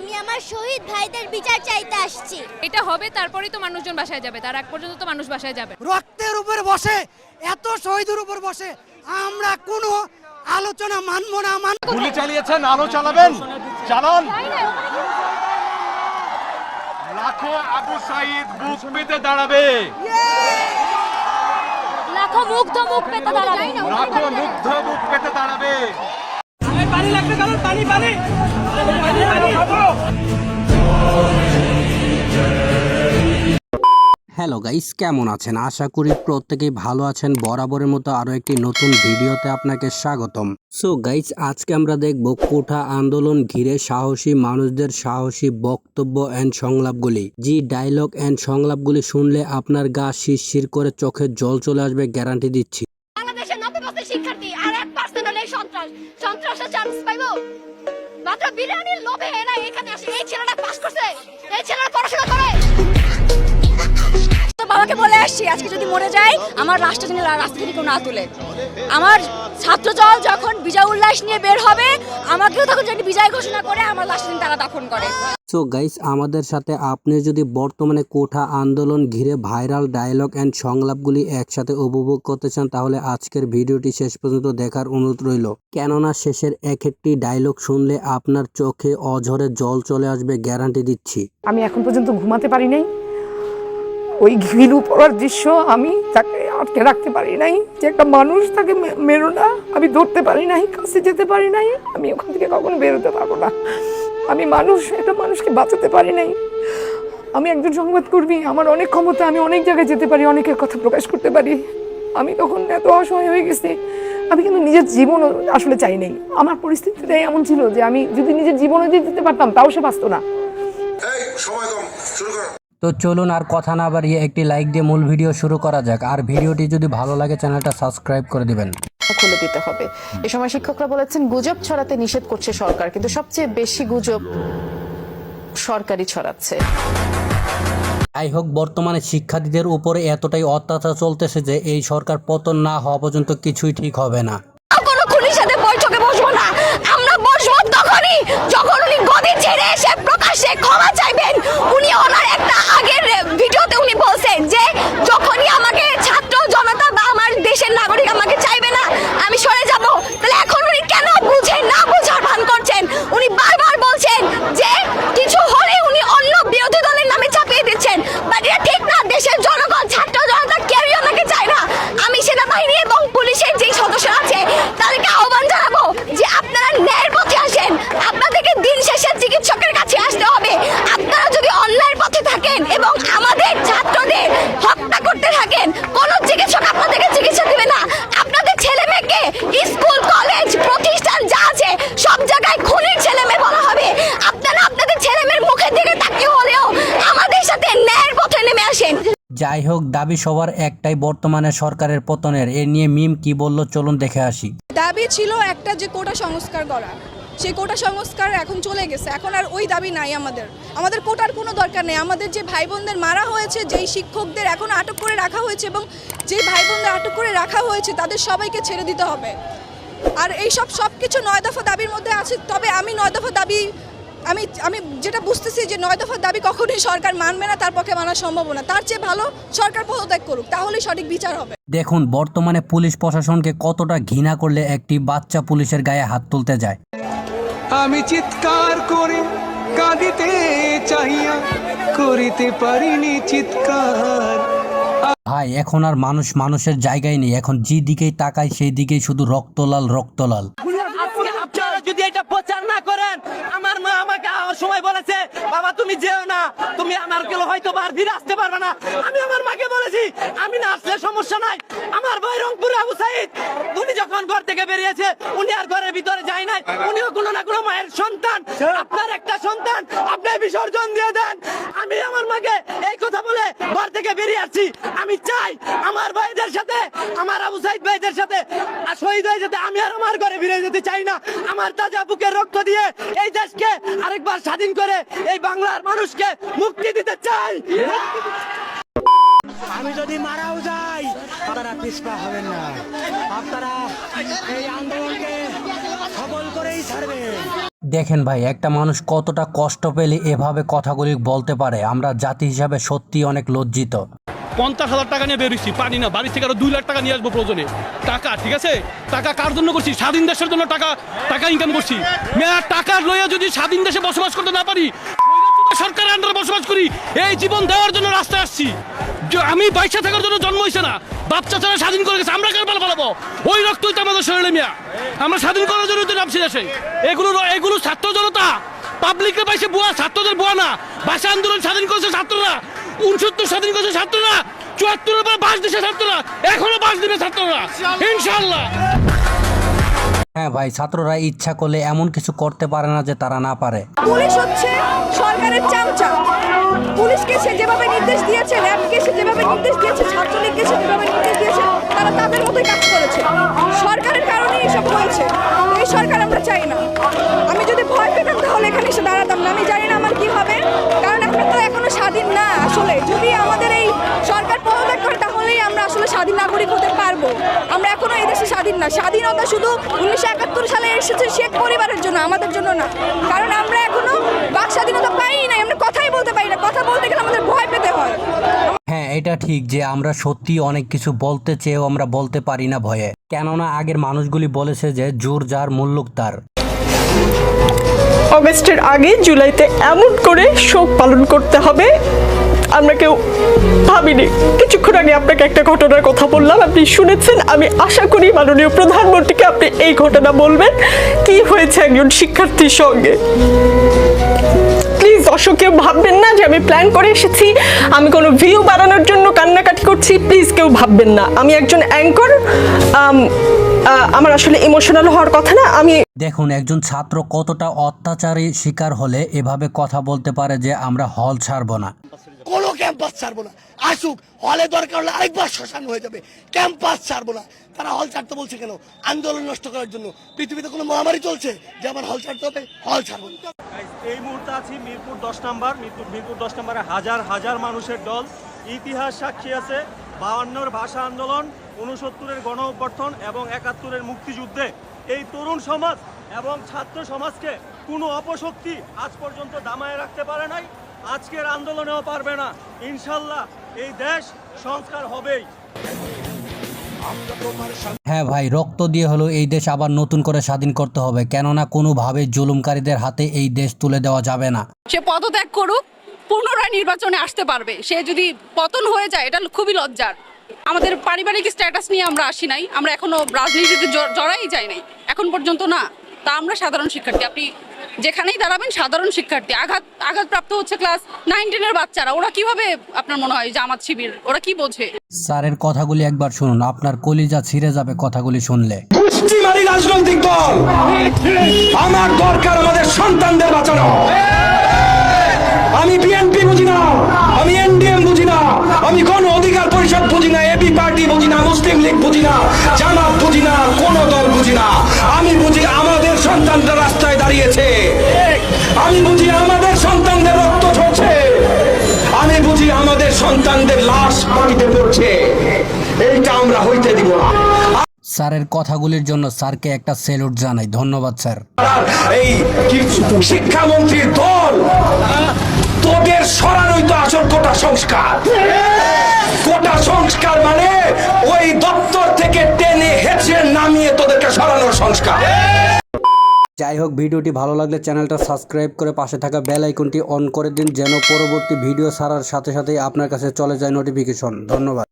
আমি আমার শহীদ ভাইদের বিচার চাইতে আসছি। এটা হবে তারপরেই তো মানুষজন বাসায় যাবে। তার আগ পর্যন্ত তো মানুষ বাসায় যাবে। রক্তের উপর বসে এত শহীদের উপর বসে আমরা কোনো আলোচনা মানবো না মানব গুলি চালিয়েছেন আলো চালাবেন। চালান। লাখো আবু সাইদ বুক পেতে দাঁড়াবে। লাখো মুগ্ধ মুখ পেতে দাঁড়াবে। লাখো মুগ্ধ বুক পেতে দাঁড়াবে। হ্যালো গাইস কেমন আছেন? আশা করি প্রত্যেকেই ভালো আছেন। বরাবরের মতো আরও একটি নতুন ভিডিওতে আপনাকে স্বাগতম। সো গাইস আজকে আমরা দেখব কোঠা আন্দোলন ঘিরে সাহসী মানুষদের সাহসী বক্তব্য এন্ড সংলাপগুলি। জি ডায়লগ এন্ড সংলাপগুলি শুনলে আপনার গা শিরশির করে চোখে জল চলে আসবে গ্যারান্টি দিচ্ছি। বাংলাদেশের শিক্ষার্থী আর এক সন্ত্রাস। সন্ত্রাসের চান্স পাইবো? মাত্র বিরিয়ানির লোভে এরা এখানে আসে। এই ছেলেটা পাস করছে। এই ছেলেটা পড়াশোনা করে। বাবাকে বলে আসছি আজকে যদি মরে যাই আমার রাষ্ট্র যেন রাস্তা থেকে কেউ না তুলে। আমার ছাত্র দল যখন বিজয় উল্লাস নিয়ে বের হবে আমাকেও তখন যদি বিজয় ঘোষণা করে আমার লাস্ট দিন তারা দাফন করে। সো গাইস আমাদের সাথে আপনি যদি বর্তমানে কোঠা আন্দোলন ঘিরে ভাইরাল ডায়লগ অ্যান্ড সংলাপগুলি একসাথে উপভোগ করতে চান তাহলে আজকের ভিডিওটি শেষ পর্যন্ত দেখার অনুরোধ রইল। কেননা শেষের এক একটি ডায়লগ শুনলে আপনার চোখে অঝরে জল চলে আসবে গ্যারান্টি দিচ্ছি। আমি এখন পর্যন্ত ঘুমাতে পারি নাই। ওই ঘিলু পড়ার দৃশ্য আমি তাকে আটকে রাখতে পারি নাই। যে একটা মানুষ তাকে মেরো না। আমি ধরতে পারি নাই, কাছে যেতে পারি নাই। আমি ওখান থেকে কখনো বেরোতে পারব না। আমি মানুষ, একটা মানুষকে বাঁচাতে পারি নাই। আমি একজন সংবাদকর্মী, আমার অনেক ক্ষমতা, আমি অনেক জায়গায় যেতে পারি, অনেকের কথা প্রকাশ করতে পারি। আমি তখন এত অসহায় হয়ে গেছি, আমি কিন্তু নিজের জীবন আসলে চাই নাই। আমার পরিস্থিতিটাই এমন ছিল যে আমি যদি নিজের জীবনও দিতে পারতাম, তাও সে বাঁচতো না। তো চলুন আর কথা না বাড়িয়ে একটি লাইক দিয়ে মূল ভিডিও শুরু করা যাক। আর ভিডিওটি যদি ভালো লাগে চ্যানেলটা সাবস্ক্রাইব করে দিবেন। খুলে দিতে হবে। এ সময় শিক্ষকরা বলেছেন গুজব ছড়াতে নিষেধ করছে সরকার কিন্তু সবচেয়ে বেশি গুজব সরকারই ছড়াচ্ছে। যাই হোক বর্তমানে শিক্ষার্থীদের উপরে এতটাই অত্যাচার চলতেছে যে এই সরকার পতন না হওয়া পর্যন্ত কিছুই ঠিক হবে না। কোনো খুনির সাথে বৈঠকে বসবো না। আমরা বসবো তখনই যখন গদি ছেড়ে এসে প্রকাশ্যে ক্ষমা চাইবেন। উনি ওনার একটা আগের ভিডিওতে উনি বলছেন যে যখনই আমাকে ছাত্র জনতা বা আমার দেশের নাগরিক আমাকে চাইবে না আমি সরে যাব তাহলে এখন উনি কেন বুঝেন না বুঝার ভান করছেন উনি বারবার বলছেন যে কিছু হলে উনি অন্য বিরোধী দলের নামে চাপিয়ে দিচ্ছেন বাট এটা ঠিক না দেশের জনগণ ছাত্র জনতা কেউই ওনাকে চায় না আমি সেনাবাহিনী এবং পুলিশের যেই সদস্যরা আছে তাদেরকে আহ্বান জানাব যে আপনারা ন্যায়ের পথে আসেন আপনাদেরকে দিন শেষে চিকিৎসকের কাছে আসতে হবে আপনারা যদি অন্যায়ের পথে থাকেন এবং আমাদের ছাত্রদের হত্যা করতে থাকেন কোন চিকিৎসক আপনাদেরকে চিকিৎসা দিবে না আপনাদের ছেলে মেয়েকে স্কুল কলেজ প্রতিষ্ঠান যা আছে সব জায়গায় খুনির ছেলে মেয়ে বলা হবে আপনারা আপনাদের ছেলে মেয়ের মুখের দিকে তাকিয়ে হলেও আমাদের সাথে ন্যায়ের পথে নেমে আসেন যাই হোক দাবি সবার একটাই, বর্তমানে সরকারের পতনের। এ নিয়ে মিম কি বলল, চলুন দেখে আসি। দাবি ছিল একটা যে কোটা সংস্কার করা সেই কোটা সংস্কার এখন চলে গেছে। এখন আর ওই দাবি নাই আমাদের। আমাদের কোটার কোনো দরকার নেই। আমাদের যে ভাই বোনদের মারা হয়েছে, যেই শিক্ষকদের এখন আটক করে রাখা হয়েছে এবং যে ভাই বোনদের আটক করে রাখা হয়েছে, তাদের সবাইকে ছেড়ে দিতে হবে। আর এই সব সব কিছু নয় দফা দাবির মধ্যে আছে। তবে আমি নয় দফা দাবি আমি আমি যেটা বুঝতেছি যে নয় দফার দাবি কখনোই সরকার মানবে না তার পক্ষে মানা সম্ভব না তার চেয়ে ভালো সরকার পদত্যাগ করুক তাহলেই সঠিক বিচার হবে। দেখুন বর্তমানে পুলিশ প্রশাসনকে কতটা ঘৃণা করলে একটি বাচ্চা পুলিশের গায়ে হাত তুলতে যায়। আমি চিৎকার করে কাঁদিতে চাহিয়া করিতে পারিনি চিৎকার। ভাই এখন আর মানুষ মানুষের জায়গায় নেই। এখন যে দিকেই তাকায় সেই দিকেই শুধু রক্তলাল রক্তলাল। সময় বলেছে বাবা তুমি যেও না। তুমি আমার কেউ হয়তো বার ফিরে আসতে পারবে না। আমি আমার মাকে বলেছি আমি না আসলে সমস্যা নাই। আমার ভাই রংপুরে আবু সাইদ উনি যখন ঘর থেকে বেরিয়েছে উনি আর ঘরের ভিতরে যায় নাই। উনিও কোনো না কোনো মায়ের সন্তান। আপনার একটা সন্তান আপনি বিসর্জন দিয়ে দেন। আমি আমার মাকে এই কথা বলে ঘর থেকে বেরিয়ে আসছি। আমি চাই আমার ভাইদের সাথে আমার আবু সাইদ ভাইদের সাথে আর শহীদ হয়ে যেতে আমি আর আমার ঘরে ফিরে যেতে চাই না। আমার তাজা বুকের রক্ত দিয়ে এই দেশকে আরেকবার স্বাধীন করে এই বাংলার মানুষকে মুক্তি দিতে চাই। আমি যদি মারাও যাই আপনারা পিছপা হবেন না। আপনারা এই আন্দোলনকে সবল করেই ছাড়বেন। দেখেন ভাই একটা মানুষ কতটা কষ্ট পেলে এভাবে কথাগুলি বলতে পারে। আমরা জাতি হিসাবে সত্যি অনেক লজ্জিত। পঞ্চাশ হাজার টাকা নিয়ে বেরোচ্ছি পানি না, বাড়ি থেকে আরও দুই লাখ টাকা নিয়ে আসব প্রয়োজনে। টাকা, ঠিক আছে? টাকা কার জন্য করছি? স্বাধীন দেশের জন্য টাকা টাকা ইনকাম করছি। মেয়া টাকা লইয়া যদি স্বাধীন দেশে বসবাস করতে না পারি সরকারের আন্ডারে বসবাস করি, এই জীবন দেওয়ার জন্য রাস্তায় আসছি। আমি বাইশে থাকার জন্য জন্ম হয়েছে না বাচ্চা ছাড়া স্বাধীন করে গেছে, আমরা কেন পালা পালাবো? ওই রক্তই তো আমাদের শরীরে মিয়া। আমরা স্বাধীন করার জন্য তো নামছি দেশে। এগুলো এগুলো ছাত্র জনতা। পাবলিকের পাশে বুয়া, ছাত্রদের বুয়া না। ভাষা আন্দোলন স্বাধীন করেছে ছাত্ররা। উনসত্তর স্বাধীন করেছে ছাত্ররা চুয়াত্তরের পর বাস দিছে ছাত্ররা এখনও বাস দিবে ছাত্ররা। ইনশাল্লাহ হ্যাঁ ভাই ছাত্ররা ইচ্ছা করলে এমন কিছু করতে পারে না যে তারা না পারে। পুলিশ হচ্ছে সরকারের চামচা। পুলিশকে সে যেভাবে নির্দেশ দিয়েছে র্যাবকে সে যেভাবে নির্দেশ দিয়েছে ছাত্রলীগকে সে যেভাবে নির্দেশ দিয়েছে তারা তাদের মতোই কাজ করেছে। সরকারের কারণে এসব হয়েছে। এই সরকার আমরা চাই না। আমি যদি ভয় পেতাম তাহলে এখানে এসে দাঁড়াতাম না। আমি জানি না আমার কি হবে। নাগরিক হতে পারব। আমরা এখনও এই দেশে স্বাধীন না। স্বাধীনতা শুধু উনিশশো একাত্তর সালে এসেছে শেখ পরিবারের জন্য আমাদের জন্য না। কারণ আমরা এখনও বাক স্বাধীনতা পাই নাই আমরা কথাই বলতে পারি না। কথা বলতে গেলে আমাদের ভয় পেতে হয়। হ্যাঁ এটা ঠিক যে আমরা সত্যি অনেক কিছু বলতে চেয়েও আমরা বলতে পারি না ভয়ে। কেননা আগের মানুষগুলি বলেছে যে জোর যার মুল্লুক তার। অগস্টের আগে জুলাইতে এমন করে শোক পালন করতে হবে আমরা কেউ ভাবিনি। কিছুক্ষণ আগে আপনাকে একটা ঘটনার কথা বললাম, আপনি শুনেছেন? আমি আশা করি মাননীয় প্রধানমন্ত্রীকে আপনি এই ঘটনা বলবেন। কি হয়েছে একজন শিক্ষার্থীর সঙ্গে? প্লিজ দর্শক কেউ ভাববেন না যে আমি প্ল্যান করে এসেছি। আমি কোনো ভিউ বাড়ানোর জন্য কান্নাকাটি করছি। প্লিজ, কেউ ভাববেন না। আমি একজন অ্যাঙ্কর আমার আসলে ইমোশনাল হওয়ার কথা না, আমি দেখুন, একজন ছাত্র কতটা অত্যাচারী শিকার হলে এভাবে কথা বলতে পারে যে আমরা হল ছাড়বো না। কোনো ক্যাম্পাস ছাড়বো না। আসুক, হলে দরকার হলে আরেকবার শ্মশান হয়ে যাবে। ক্যাম্পাস ছাড়বো না। তারা হল ছাড়তে বলছে কেন? আন্দোলন নষ্ট করার জন্য। পৃথিবীতে কোনো মহামারী চলছে যে আমার হল ছাড়তে হবে? হল ছাড়বো এই মুহূর্তে আছি মিরপুর দশ নম্বর। মিরপুর মিরপুর দশ নম্বরে হাজার হাজার মানুষের দল। ইতিহাস সাক্ষী আছে। বায়ান্নর ভাষা আন্দোলন উনসত্তরের গণ অভ্যর্থন এবং একাত্তরের মুক্তিযুদ্ধে। এই তরুণ সমাজ এবং ছাত্র সমাজকে কোনো অপশক্তি আজ পর্যন্ত দামায় রাখতে পারে নাই। আজকের আন্দোলনেও পারবে না। ইনশাল্লাহ এই দেশ সংস্কার হবেই। হ্যাঁ ভাই রক্ত দিয়ে হলো এই দেশ আবার নতুন করে স্বাধীন করতে হবে। কেননা কোনোভাবে জুলুমকারীদের হাতে এই দেশ তুলে দেওয়া যাবে না। সে পদত্যাগ করুক পুনরায় নির্বাচনে আসতে পারবে। সে যদি পতন হয়ে যায় এটা খুবই লজ্জার। আমাদের পারিবারিক স্ট্যাটাস নিয়ে আমরা আসি নাই আমরা এখনও রাজনীতিতে জড়াই যাই নাই। এখন পর্যন্ত না তা আমরা সাধারণ শিক্ষার্থী। আপনি যেখানেই দাঁড়াবেন সাধারণ শিক্ষার্থী। আঘাত আঘাতপ্রাপ্ত হচ্ছে ক্লাস নাইন টেনের বাচ্চারা। ওরা কীভাবে আপনার মনে হয় জামাত শিবির? ওরা কি বোঝে? স্যারের কথাগুলি একবার শুনুন। আপনার কলিজা ছিঁড়ে যাবে কথাগুলি শুনলে। রাজনৈতিক দল আমার দরকার আমাদের সন্তানদের বাঁচানো। আমি বিএনপি বুঝি না আমি এনডিএম বুঝি না আমি কোন অধিকার পরিষদ বুঝি না এবি পার্টি বুঝি না মুসলিম লীগ বুঝি না জামাত বুঝি না কোন দল বুঝি না। আমি বুঝি আমাদের সন্তানরা রাস্তায় দাঁড়িয়েছে আমি বুঝি আমাদের সন্তানদের রক্ত ঝরছে। আমি বুঝি আমাদের সন্তানদের লাশ মাটিতে পড়ছে। এইটা আমরা হইতে দিব না। স্যারের কথাগুলির জন্য স্যারকে একটা সেলুট জানাই। ধন্যবাদ স্যার। এই শিক্ষামন্ত্রীর দল তোদের সরানোই তো আসল কোটা সংস্কার। কোটা সংস্কার মানে ওই দপ্তর থেকে টেনে হেঁচে নামিয়ে তোদেরকে সরানোর সংস্কার। যাই হোক, ভিডিওটি ভালো লাগলে চ্যানেলটা সাবস্ক্রাইব করে পাশে থাকা বেল আইকনটি অন করে দিন, যেন পরবর্তী ভিডিও ছাড়ার সাথে সাথেই আপনার কাছে চলে যায় নোটিফিকেশন। ধন্যবাদ।